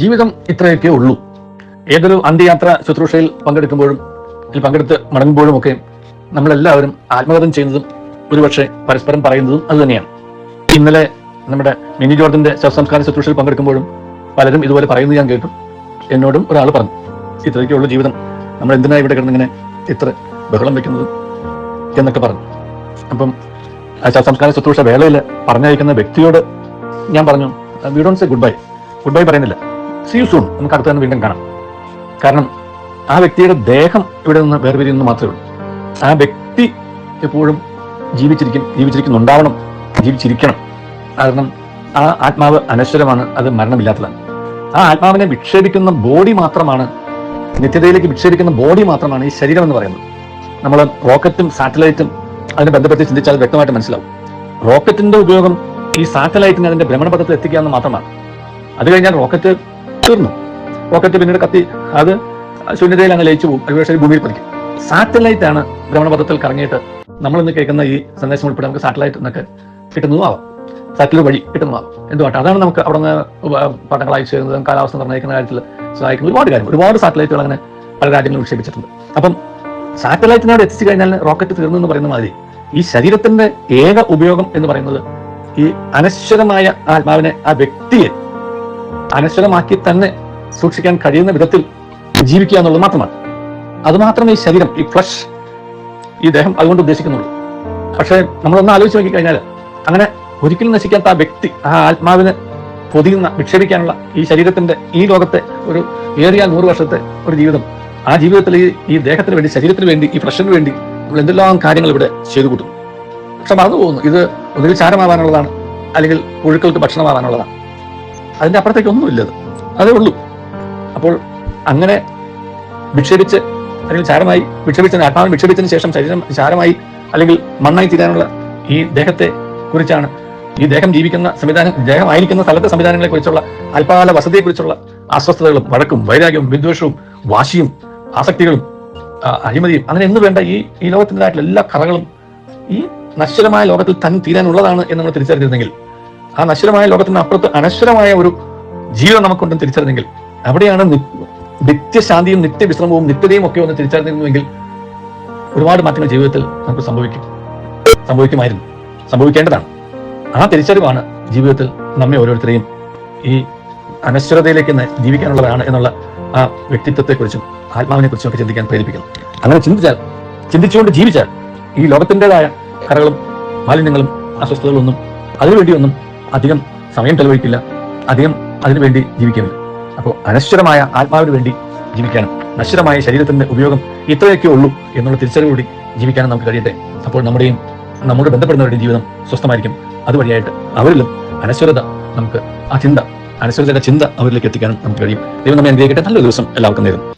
ജീവിതം ഇത്രയൊക്കെ ഉള്ളൂ. ഏതൊരു അന്ത്യയാത്ര ശുശ്രൂഷയിൽ പങ്കെടുക്കുമ്പോഴും അതിൽ പങ്കെടുത്ത് മടങ്ങുമ്പോഴും ഒക്കെ നമ്മളെല്ലാവരും ആത്മകഥം ചെയ്യുന്നതും ഒരുപക്ഷെ പരസ്പരം പറയുന്നതും അത് തന്നെയാണ്. ഇന്നലെ നമ്മുടെ മിനി ജോർജിന്റെ ശവസംസ്കാര ശുശ്രൂഷയിൽ പങ്കെടുക്കുമ്പോഴും പലരും ഇതുപോലെ പറയുന്നത് ഞാൻ കേട്ടു. എന്നോടും ഒരാൾ പറഞ്ഞു ഇത്രയൊക്കെയുള്ള ജീവിതം. നമ്മൾ എന്തിനാ ഇവിടെ കിടന്നിങ്ങനെ ഇത്ര ബഹളം വെക്കുന്നത്? എന്നൊക്കെ പറഞ്ഞു. അപ്പം ആ ശവസംസ്കാര ശുശ്രൂഷ വേളയിൽ പറഞ്ഞയക്കുന്ന വ്യക്തിയോട് ഞാൻ പറഞ്ഞു we don't say good bye good bye പറയുന്നില്ല. സി സൂൺ നമുക്ക് അടുത്ത് തന്നെ വീണ്ടും കാണാം. കാരണം ആ വ്യക്തിയുടെ ദേഹം ഇവിടെ നിന്ന് വേർപിരിയുന്നു മാത്രമേ ഉള്ളൂ. ആ വ്യക്തി എപ്പോഴും ജീവിച്ചിരിക്കും ജീവിച്ചിരിക്കുന്നുണ്ടാവണം ജീവിച്ചിരിക്കണം. കാരണം ആ ആത്മാവ് അനശ്വരമാണ് അത് മരണമില്ലാത്തതാണ്. ആ ആത്മാവിനെ വിക്ഷേപിക്കുന്ന ബോഡി മാത്രമാണ് നിത്യതയിലേക്ക് വിക്ഷേപിക്കുന്ന ബോഡി മാത്രമാണ് ഈ ശരീരം എന്ന് പറയുന്നത്. നമ്മൾ റോക്കറ്റും സാറ്റലൈറ്റും അതിനെ ബന്ധപ്പെട്ട് ചിന്തിച്ചാൽ വ്യക്തമായിട്ട് മനസ്സിലാവും. റോക്കറ്റിന്റെ ഉപയോഗം ഈ സാറ്റലൈറ്റിനെ അതിന്റെ ഭ്രമണപഥത്തിൽ എത്തിക്കുക എന്ന് മാത്രമാണ്. അത് കഴിഞ്ഞാൽ റോക്കറ്റ് തീർന്നു. റോക്കറ്റ് പിന്നീട് കത്തി. അത് ശൂന്യതയിൽ അങ്ങ് ലയിച്ചു പോകും ഒരുപക്ഷെ ഭൂമിയിൽ പതിക്കും. സാറ്റലൈറ്റ് ആണ് ഭ്രമണപഥത്തിൽ കറങ്ങിയിട്ട് നമ്മൾ ഇന്ന് കേൾക്കുന്ന ഈ സന്ദേശം ഉൾപ്പെടെ നമുക്ക് സാറ്റലൈറ്റ് എന്നൊക്കെ കിട്ടുന്നതും ആവാം. സാറ്റലൈറ്റ് വഴി കിട്ടുന്നതാവും എന്തുകൊണ്ട് അതാണ് നമുക്ക് അവിടെ നിന്ന് പടങ്ങൾ അയച്ചു തരുന്നതും. കാലാവസ്ഥ നിർണയിക്കുന്ന കാര്യത്തിൽ സഹായിക്കുന്ന ഒരുപാട് കാര്യം ഒരുപാട് സാറ്റലൈറ്റുകൾ അങ്ങനെ പല രാജ്യങ്ങളും വിക്ഷേപിച്ചിട്ടുണ്ട്. അപ്പം സാറ്റലൈറ്റിനോട് എത്തിച്ചു കഴിഞ്ഞാൽ റോക്കറ്റ് തീർന്നു എന്ന് പറയുന്ന മാതിരി ഈ ശരീരത്തിന്റെ ഏക ഉപയോഗം എന്ന് പറയുന്നത് ഈ അനശ്വരമായ ആത്മാവിനെ ആ വ്യക്തിയെ അനശ്വരമാക്കി തന്നെ സൂക്ഷിക്കാൻ കഴിയുന്ന വിധത്തിൽ ജീവിക്കുക എന്നുള്ളത് മാത്രമാണ്. അത് മാത്രമേ ഈ ശരീരം ഈ ഫ്ലഷ് ഈ ദേഹം അതുകൊണ്ട് ഉദ്ദേശിക്കുന്നുള്ളൂ. പക്ഷേ നമ്മളൊന്ന് ആലോചിച്ച് നോക്കി കഴിഞ്ഞാൽ അങ്ങനെ ഒരിക്കലും നശിക്കാത്ത ആ വ്യക്തി ആ ആത്മാവിനെ പൊതിയുന്ന വിക്ഷേപിക്കാനുള്ള ഈ ശരീരത്തിന്റെ ഈ ലോകത്തെ ഒരു ഏറിയ നൂറ് വർഷത്തെ ഒരു ജീവിതം ആ ജീവിതത്തിൽ ഈ ഈ ദേഹത്തിന് വേണ്ടി ശരീരത്തിന് വേണ്ടി ഈ ഫ്ലഷിന് വേണ്ടി നമ്മൾ എന്തെല്ലാം കാര്യങ്ങൾ ഇവിടെ ചെയ്തു കൊടുക്കും പക്ഷെ മറന്നു പോകുന്നു. ഇത് ഒന്നുകിൽ ചാരമാവാനുള്ളതാണ് അല്ലെങ്കിൽ പുഴുക്കൾക്ക് ഭക്ഷണമാവാനുള്ളതാണ്. അതിന്റെ അപ്പുറത്തേക്ക് ഒന്നുമില്ല അത്. ഉള്ളൂ. അപ്പോൾ അങ്ങനെ വിക്ഷേപിച്ച് അല്ലെങ്കിൽ ചാരമായി വിക്ഷേപിച്ചതിന് ആത്മാവിനെ വിക്ഷേപിച്ചതിന് ശേഷം ശരീരം ചാരമായി അല്ലെങ്കിൽ മണ്ണായി തീരാനുള്ള ഈ ദേഹത്തെ കുറിച്ചാണ് ഈ ദേഹം ജീവിക്കുന്ന സംവിധാനം ദേഹമായിരിക്കുന്ന സ്ഥലത്തെ സംവിധാനങ്ങളെ കുറിച്ചുള്ള അല്പാല വസതിയെ കുറിച്ചുള്ള അസ്വസ്ഥതകളും വഴക്കും വൈരാഗ്യവും വിദ്വേഷവും വാശിയും ആസക്തികളും അഴിമതിയും അങ്ങനെ എന്ന് വേണ്ട ഈ ഈ ലോകത്തിന്റെതായിട്ടുള്ള എല്ലാ കറകളും ഈ നശ്വരമായ ലോകത്തിൽ തന്നെ തീരാനുള്ളതാണ് എന്ന് നമ്മൾ തിരിച്ചറിഞ്ഞിരുന്നെങ്കിൽ ആ നശ്വരമായ ലോകത്തിന് അപ്പുറത്ത് അനശ്വരമായ ഒരു ജീവിതം നമുക്കുണ്ടെന്ന് തിരിച്ചറിഞ്ഞെങ്കിൽ അവിടെയാണ് നിത്യശാന്തിയും നിത്യവിശ്രമവും നിത്യതയും ഒക്കെ ഒന്ന് തിരിച്ചറിഞ്ഞിരുന്നുവെങ്കിൽ ഒരുപാട് മാറ്റങ്ങൾ ജീവിതത്തിൽ നമുക്ക് സംഭവിക്കും സംഭവിക്കുമായിരുന്നു സംഭവിക്കേണ്ടതാണ്. ആ തിരിച്ചറിവാണ് ജീവിതത്തിൽ നമ്മെ ഓരോരുത്തരെയും ഈ അനശ്വരതയിലേക്ക് ജീവിക്കാനുള്ളതാണ് എന്നുള്ള ആ വ്യക്തിത്വത്തെക്കുറിച്ചും ആത്മാവിനെ കുറിച്ചും ഒക്കെ ചിന്തിക്കാൻ പ്രേരിപ്പിക്കുന്നു. അങ്ങനെ ചിന്തിച്ചാൽ ചിന്തിച്ചുകൊണ്ട് ജീവിച്ചാൽ ഈ ലോകത്തിന്റെതായ കറകളും മാലിന്യങ്ങളും അസ്വസ്ഥതകളൊന്നും അതിനുവേണ്ടിയൊന്നും അധികം സമയം ചെലവഴിക്കില്ല. അധികം അതിനുവേണ്ടി ജീവിക്കുന്നില്ല അപ്പോൾ അനശ്വരമായ ആത്മാവിന് വേണ്ടി ജീവിക്കാനും നശ്വരമായ ശരീരത്തിന്റെ ഉപയോഗം ഇത്രയൊക്കെ ഉള്ളൂ എന്നുള്ള തിരിച്ചറിവോടി ജീവിക്കാനും നമുക്ക് കഴിയട്ടെ. അപ്പോൾ നമ്മുടെയും നമ്മോട് ബന്ധപ്പെടുന്നവരുടെയും ജീവിതം സ്വസ്ഥമായിരിക്കും. അതുവഴിയായിട്ട് അവരിലും അനശ്വരത നമുക്ക് ആ ചിന്ത അനശ്വരതയുടെ ചിന്ത അവരിലേക്ക് എത്തിക്കാനും നമുക്ക് കഴിയും. ദൈവം നമ്മെ അനുഗ്രഹിക്കട്ടെ. നല്ലൊരു ദിവസം എല്ലാവർക്കും നേരും